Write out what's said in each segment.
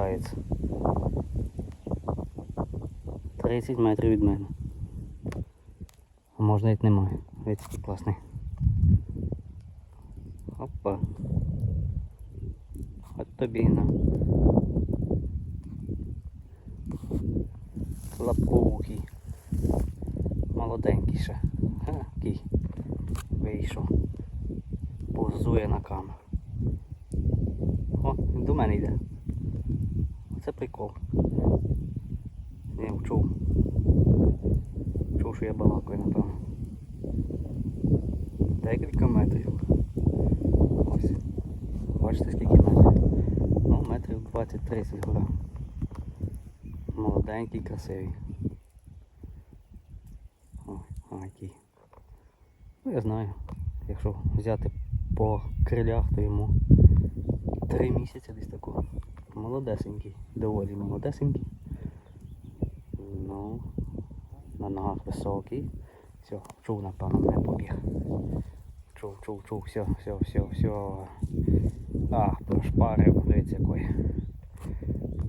кидається. 30 метрів від мене. А можна навіть немає. Видите, який класний. Опа. От тобі на. Лапухий. Молоденький ще. Ха, який вийшов. Позує на камеру. О, він до мене йде. Оце прикол. Не чув. Чув, що я балакаю, напевно. Декілька метрів. Ось. Бачите скільки метрів? Ну, метрів 20-30 гора. Молоденький, красивий. А який. Ну я знаю. Якщо взяти по крилях, то йому три місяці десь. Молодесенький, доволі молодесенький. Ну, на ногах високий. Все, чув, напевно, мене побіг. Чув, чув, чув, все, все, все, все. А, прошпарив, дивіться якої.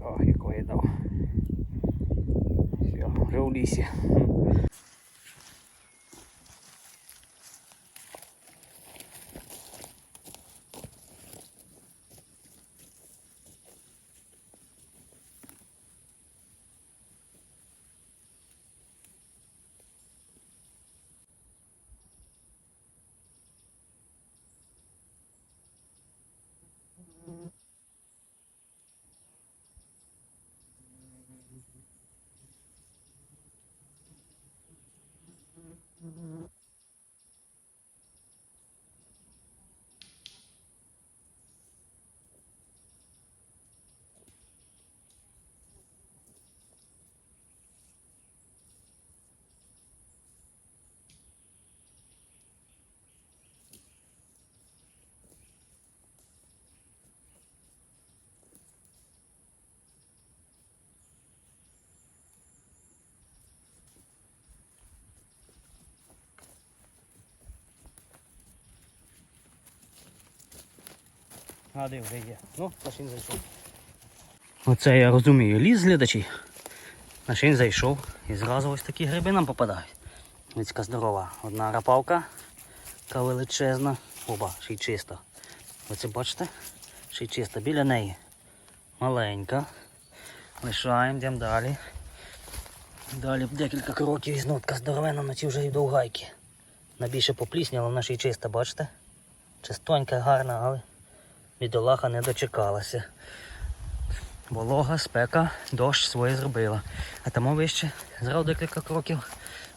Ох, якої дав. Все, вже в лісі. А, де вже є. Ну, машин зайшов. Оце я розумію, ліс глядачі. Машин зайшов і зразу ось такі гриби нам попадають. Ось здорова. Одна рапавка, така величезна. Оба, ще й чиста. Оце бачите? Ще й чиста. Біля неї. Маленька. Лишаємо, йдемо далі. Далі декілька кроків і знов така здоровена, на ці вже і довгайки. Найбільше поплісняла, вона ще й чиста, бачите? Чистонька, гарна, але бідолаха не дочекалася. Волога, спека, дощ своє зробила. А тому вище зразу декілька кроків.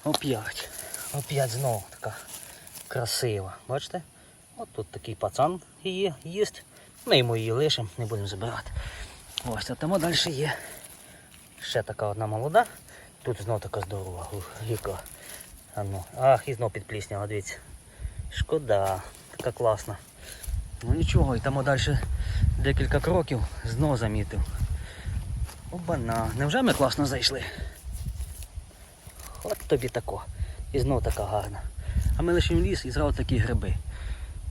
Оп'ять. Оп'ять знову така красива. Бачите? От тут такий пацан є, їсть. Ми йому її лишимо, не будемо забирати. Ось, а тому далі є. Ще така одна молода. Тут знов така здорова. Ух. А ну. Ах, і знов підплісняла, дивіться. Шкода, така класна. Ну нічого, і там далі декілька кроків знов замітив. Обана, невже ми класно зайшли? От тобі тако. І знов така гарна. А ми лишимо ліс і зразу такі гриби.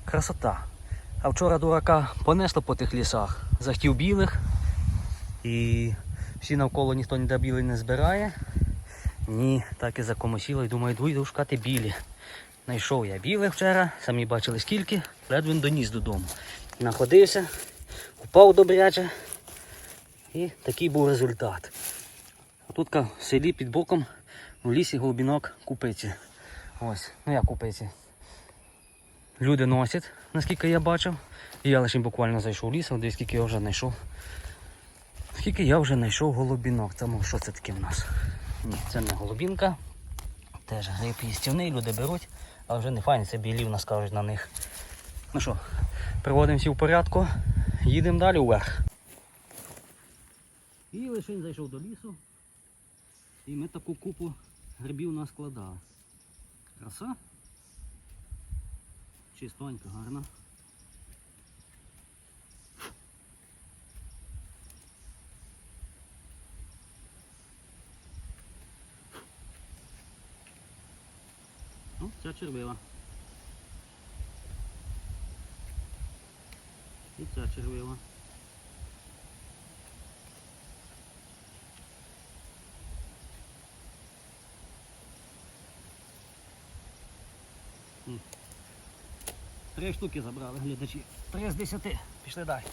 Красота. А вчора дурака понесло по тих лісах. Захотів білих. І всі навколо ніхто ніде білий не збирає. Ні, так і закомосіло і думаю, йду йду шукати білі. Знайшов я білих вчора, самі бачили скільки, ледве доніс додому. Находився, упав добряче. І такий був результат. Тут в селі під боком в лісі голубінок купиці. Ось, ну як купиці. Люди носять, наскільки я бачив. І я лише буквально зайшов в ліс, а дивись, скільки я вже знайшов. Скільки я вже знайшов голубінок. Це що це таке в нас? Ні, це не голубінка. Теж гриб їстівний, люди беруть, але вже не файні, це білі в нас кажуть на них. Ну що, приводимося в порядку, їдемо далі вверх. І лишень зайшов до лісу. І ми таку купу грибів наскладали. Краса. Чистонька, гарна. Ця червива. І ця червива. Три штуки забрали глядачі. Три з десяти. Пішли далі.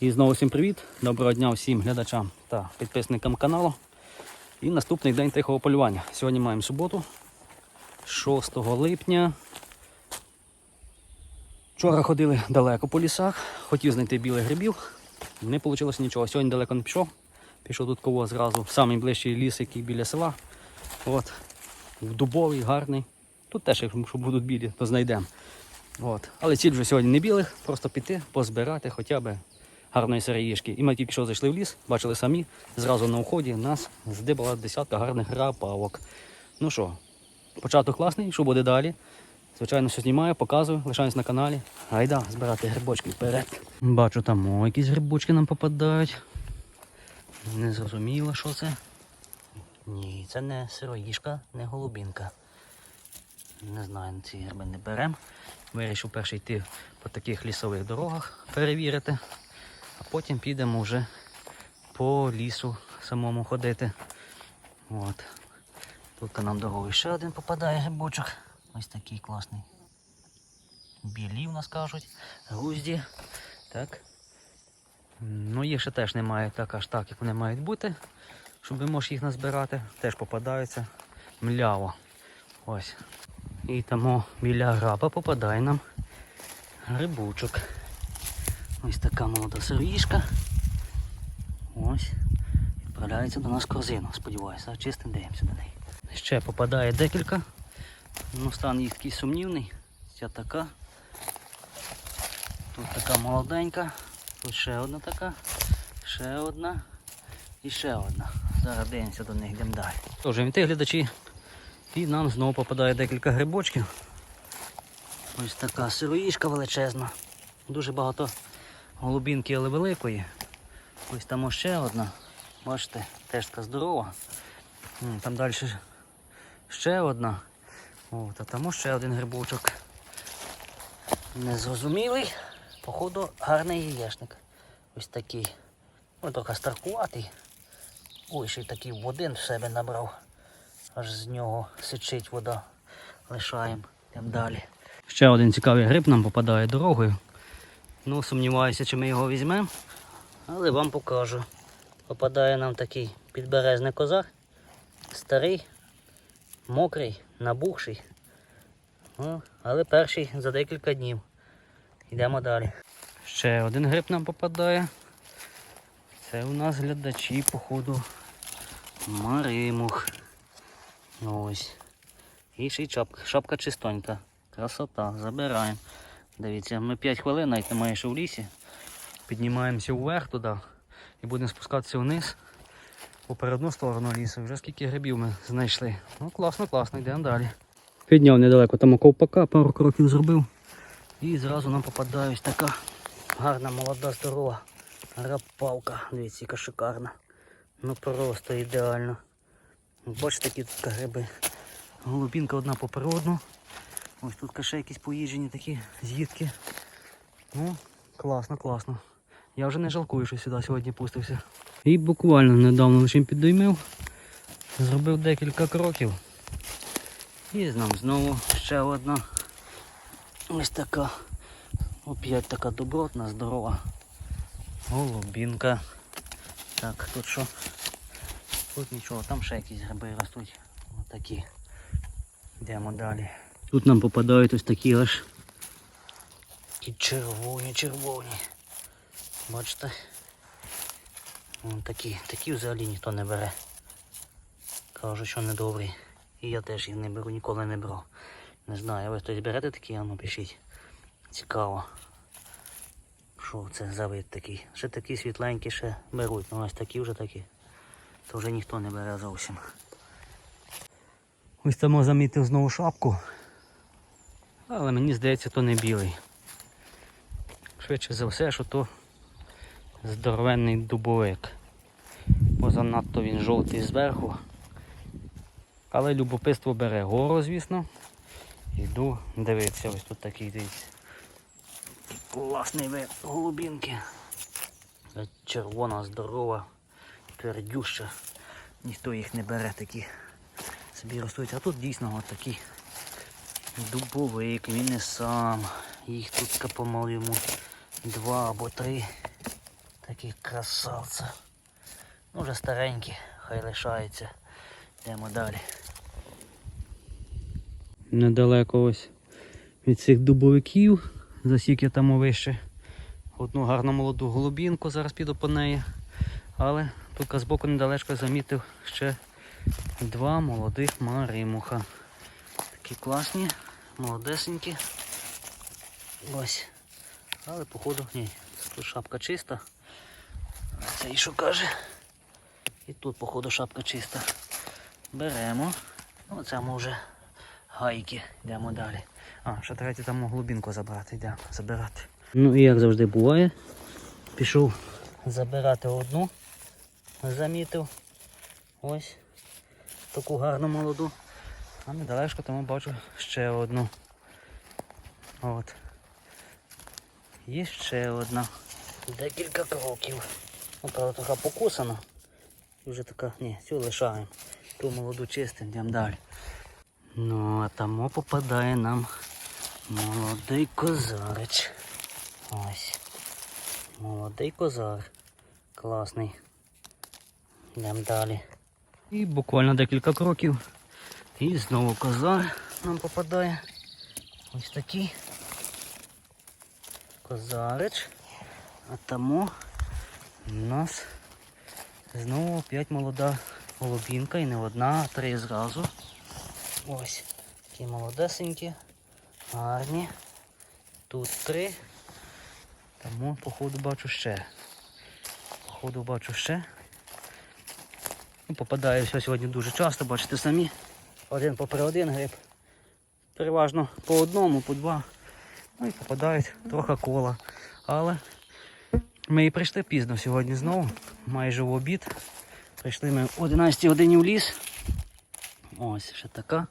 І знову всім привіт. Доброго дня всім глядачам та підписникам каналу. І наступний день тихого полювання. Сьогодні маємо суботу, 6 липня. Вчора ходили далеко по лісах, хотів знайти білих грибів, не вийшло нічого. Сьогодні далеко не пішов. Пішов тут кого зразу в найближчий ліс, який біля села. От. Дубовий, гарний. Тут теж, якщо будуть білі, то знайдемо. От. Але ціль вже сьогодні не білих, просто піти, позбирати хоча б гарної сироїшки. І ми тільки що зайшли в ліс, бачили самі, зразу на уході нас здибала десятка гарних рапавок. Ну що, початок класний, що буде далі? Звичайно, все знімаю, показую, лишаюсь на каналі. Гайда, збирати грибочки вперед. Бачу, там о, якісь грибочки нам попадають. Не зрозуміло, що це. Ні, це не сироїшка, не голубінка. Не знаю, ці гриби не беремо. Вирішив перше йти по таких лісових дорогах перевірити, а потім підемо вже по лісу самому ходити. От. Тут нам дорогою ще один попадає грибочок. Ось такий класний. Білі в нас кажуть, грузді. Так. Ну, їх ще теж немає так аж так, як вони мають бути. Щоб ви можеш їх назбирати, теж попадаються мляво. Ось. І тому біля граба попадає нам грибочок. Ось така молода сироїшка. Ось. Відправляється до нас корзину, сподіваюся, чистим дивимося до неї. Ще попадає декілька. Ну, стан їх такий сумнівний. Ця така. Тут така молоденька. Тут ще одна така. Ще одна. І ще одна. Зараз дивимося до них, йдемо далі. Тож, віти глядачі. І нам знову попадає декілька грибочків. Ось така сироїшка величезна. Дуже багато голубінки, але великої. Ось там ще одна. Бачите, теж така здорова. Там далі ще одна. От, а там ще один грибочок. Незрозумілий. Походу гарний яєшник. Ось такий. Ось трохи старкуватий. Ой, ще й такий в один в себе набрав. Аж з нього сичить вода. Лишаємо. Йдемо далі. Ще один цікавий гриб нам попадає дорогою. Ну, сумніваюся, чи ми його візьмемо. Але вам покажу. Попадає нам такий підберезний козак. Старий, мокрий, набухший. Ну, але перший за декілька днів. Йдемо далі. Ще один гриб нам попадає. Це у нас глядачі, походу, Маримух. Ось. І ще й шапка, шапка чистонька. Красота, забираємо. Дивіться, ми 5 хвилин навіть немає ще в лісі. Піднімаємося вверх туди і будемо спускатися вниз по передну сторону лісу. Вже скільки грибів ми знайшли. Ну класно, класно, йдемо далі. Підняв недалеко там ковпака, пару кроків зробив. І зразу нам попадає ось така гарна молода здорова рапалка. Дивіться, яка шикарна. Ну просто ідеально. Бачите, такі тут гриби. Голубінка одна попередну. Ось тут ще якісь поїжджені такі з'їдки. Ну, класно, класно. Я вже не жалкую, що сюди сьогодні пустився. І буквально недавно лише піддоймив. Зробив декілька кроків. І нам знову ще одна. Ось така. Опять така добротна, здорова. Голубінка. Так, тут що? Тут нічого, там ще якісь гриби ростуть. Отакі. Йдемо далі. Тут нам попадають ось такі аж. І червоні, червоні. Бачите? Вон такі, такі взагалі ніхто не бере. Кажу, що недобрі. І я теж їх не беру, ніколи не брав. Не знаю, ви хтось берете такі, а ну пишіть. Цікаво. Що це за вид такий? Ще такі світленькі ще беруть, ну ось такі вже такі. То вже ніхто не бере зовсім. Ось там замітив знову шапку. Але мені здається, то не білий. Швидше за все, що то здоровенний дубовик. Бо занадто він жовтий зверху. Але любопитство бере гору, звісно. Йду дивитися, ось тут такий дивіться. Класний вид голубінки. Червона, здорова, твердюща. Ніхто їх не бере такі. собі ростуть. А тут дійсно от такий дубовик, він не сам. Їх тут по-моєму два або три таких красавця. Ну вже старенькі, хай лишаються. Йдемо далі. Недалеко ось від цих дубовиків, засік я там вище. Одну гарну молоду голубінку, зараз піду по неї. Але тут збоку недалечко замітив ще два молодих маримуха. Такі класні, молодесенькі. Ось. Але походу, ні, тут шапка чиста. Це і що каже. І тут, походу, шапка чиста. Беремо. Ну, це ми вже гайки. Йдемо далі. А, ще третю там глубинку забрати, йдемо забирати. Ну і як завжди буває. Пішов забирати одну. Замітив. Ось таку гарну молоду. А недалечко тому бачу ще одну. От. Є ще одна. Декілька кроків. Ну, правда, така покусана. Вже така, ні, цю лишаємо. Ту молоду чистим, йдемо далі. Ну, а там попадає нам молодий козарич. Ось. Молодий козар. Класний. Йдемо далі. І буквально декілька кроків. І знову козар нам попадає. Ось такий. Козарич. А тому у нас знову опять молода голубінка і не одна, а три зразу. Ось такі молодесенькі, гарні. Тут три. Тому походу бачу ще. Походу бачу ще. Ну, попадає все сьогодні дуже часто, бачите самі. Один попри один гриб. Переважно по одному, по два. Ну і попадають трохи кола. Але ми і прийшли пізно сьогодні знову, майже в обід. Прийшли ми о 11 годині в ліс. Ось ще така.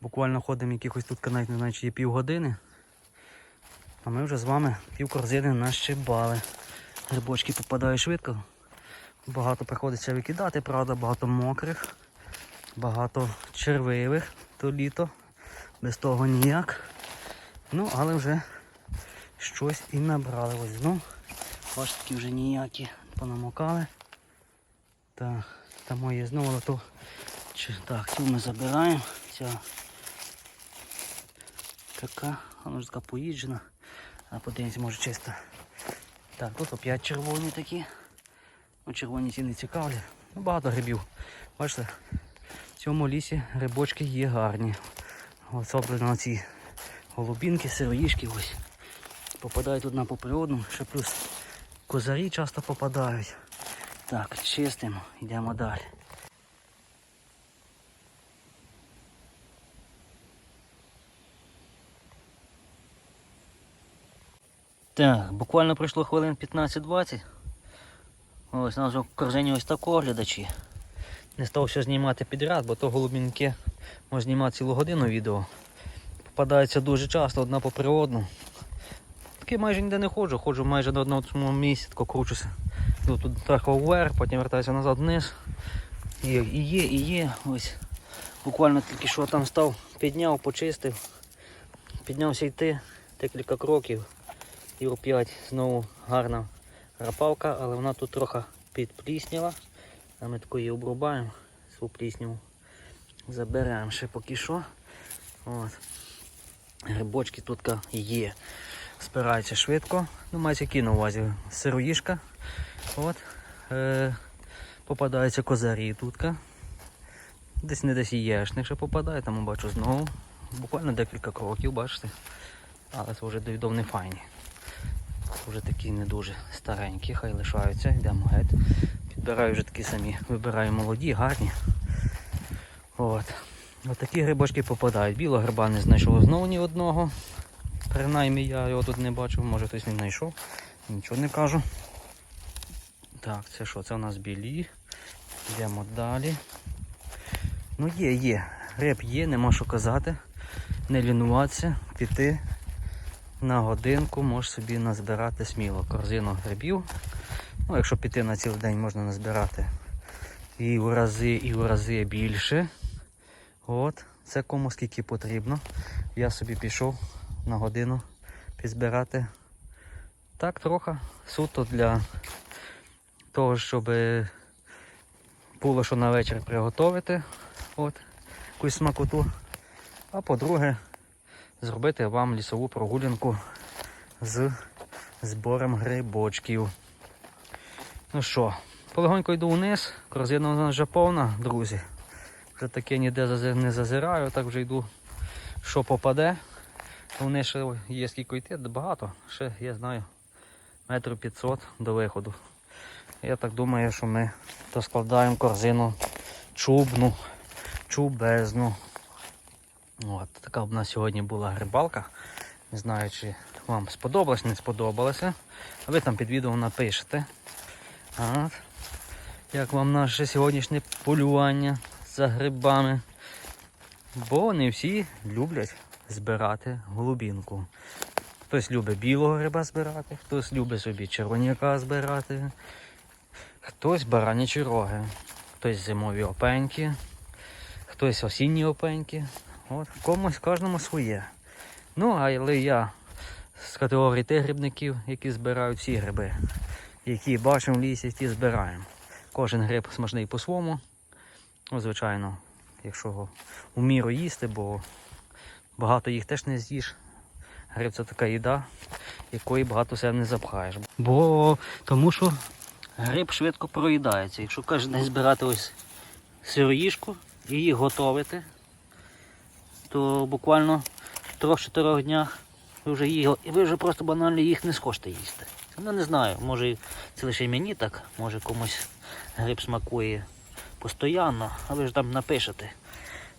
Буквально ходимо якихось тут навіть не знаю, чи є півгодини. А ми вже з вами пів корзини нащибали. Грибочки попадають швидко. Багато приходиться викидати, правда, багато мокрих, багато червивих то літо. Без того ніяк. Ну, але вже щось і набрали. Ось знов. Ось такі вже ніякі понамокали. Так, там моє знову але. Так, цю ми забираємо. Ця така, вона ж така поїджена. А подивимось, може чисто. Так, тут опять червоні такі. Ну, червоні ці не цікавлять. Ну, багато грибів. Бачите, в цьому лісі грибочки є гарні. Особливо на ці голубінки, сироїшки ось. Попадають одна попри одну, ще плюс козарі часто попадають. Так, чистимо, йдемо далі. Так, буквально пройшло хвилин 15-20. Ось у нас в корзині ось такого глядачі. Не став все знімати підряд, бо то голубінки можна знімати цілу годину відео. Попадаються дуже часто одна попри одну. Таки майже ніде не ходжу, ходжу майже на одному місці, тако кручуся. Йду тут трохи вверх, потім вертаюся назад вниз. І, і є, і є. Ось. Буквально тільки що там став, підняв, почистив, піднявся йти декілька кроків. Юр 5 знову гарна рапалка, але вона тут трохи підплісніла. А ми таку її обрубаємо, свою плісняву. Заберемо ще поки що. От. Грибочки тут є. Спираються швидко. Ну, мається які на увазі. Сироїшка. От. Е, попадаються козарі тут. Десь не десь єшник ще попадає, там бачу знову. Буквально декілька кроків, бачите. Але це вже довідов не файні. Вже такі не дуже старенькі, хай лишаються, йдемо геть. Підбираю вже такі самі, вибираю молоді, гарні. От. Ось такі грибочки попадають. Білого гриба не знайшов знову ні одного. Принаймні я його тут не бачив, може хтось не знайшов. Нічого не кажу. Так, це що? Це у нас білі. Йдемо далі. Ну є, є. Гриб є, нема що казати. Не лінуватися, піти на годинку можеш собі назбирати сміло корзину грибів. Ну, якщо піти на цілий день, можна назбирати і в рази, і в рази більше. От, це кому скільки потрібно. Я собі пішов на годину підзбирати. Так, трохи суто для того, щоб було що на вечір приготувати. От, якусь смакоту. А по-друге, зробити вам лісову прогулянку з збором грибочків. Ну що, полегонько йду вниз, корзина у нас вже повна, друзі. Вже таке ніде не зазираю, так вже йду, що попаде. Вони ще є скільки йти, багато. Ще я знаю метрів 500 до виходу. Я так думаю, що ми доскладаємо корзину чубну, чубезну. От, така в нас сьогодні була грибалка. Не знаю, чи вам сподобалось, не сподобалося. А ви там під відео напишете. От. Як вам наше сьогоднішнє полювання за грибами? Бо не всі люблять збирати голубінку. Хтось любить білого гриба збирати, хтось любить собі червоняка збирати, хтось баранячі роги, хтось зимові опеньки, хтось осінні опеньки. От, комусь кожному своє. Ну, але я з категорії тих грибників, які збирають всі гриби, які бачимо в лісі, ті збираємо. Кожен гриб смачний по-своєму. Ну, звичайно, якщо його у міру їсти, бо багато їх теж не з'їш. Гриб це така їда, якої багато себе не запхаєш. Бо тому що гриб швидко проїдається. Якщо кожен день збирати ось сироїжку і її готувати, то буквально в 3-4 днях ви вже, її, і ви вже просто банально їх не схочете їсти. Ну не знаю, може це лише мені так, може комусь гриб смакує постійно, а ви ж там напишете.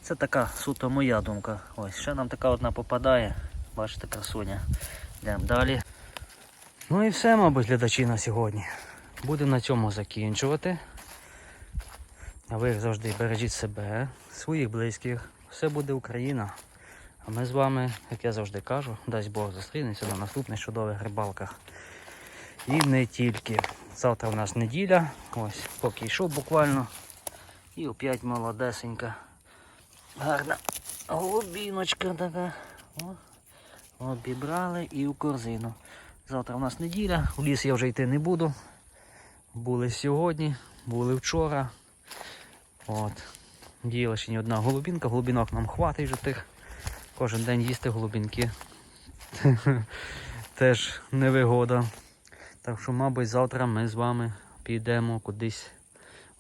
Це така суто моя думка. Ось, ще нам така одна попадає. Бачите, красуня. Йдемо далі. Ну і все, мабуть, глядачі на сьогодні. Будемо на цьому закінчувати. А ви, завжди, бережіть себе, своїх близьких. Все буде Україна. А ми з вами, як я завжди кажу, дасть Бог зустрінемося на наступних чудових рибалках. І не тільки. Завтра в нас неділя. Ось, поки йшов буквально. І опять молодесенька. Гарна голубіночка така. О, обібрали і в корзину. Завтра в нас неділя, в ліс я вже йти не буду. Були сьогодні, були вчора. От. Діяла ще ні одна голубінка, голубінок нам хватить вже тих. Кожен день їсти голубінки. Теж невигода. Так що, мабуть, завтра ми з вами підемо кудись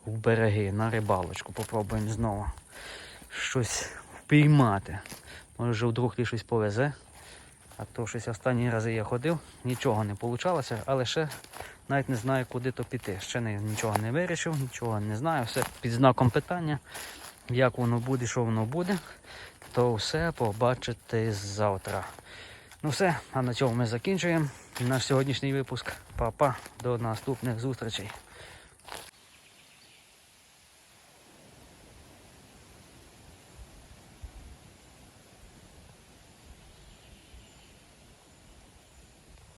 в береги на рибалочку. Попробуємо знову щось впіймати. Може вже вдруг і щось повезе. А то щось останні рази я ходив, нічого не вийшло, але ще навіть не знаю, куди то піти. Ще не, нічого не вирішив, нічого не знаю. Все під знаком питання. Як воно буде, що воно буде, то все побачите завтра. Ну все, а на цьому ми закінчуємо наш сьогоднішній випуск. Па-па, до наступних зустрічей.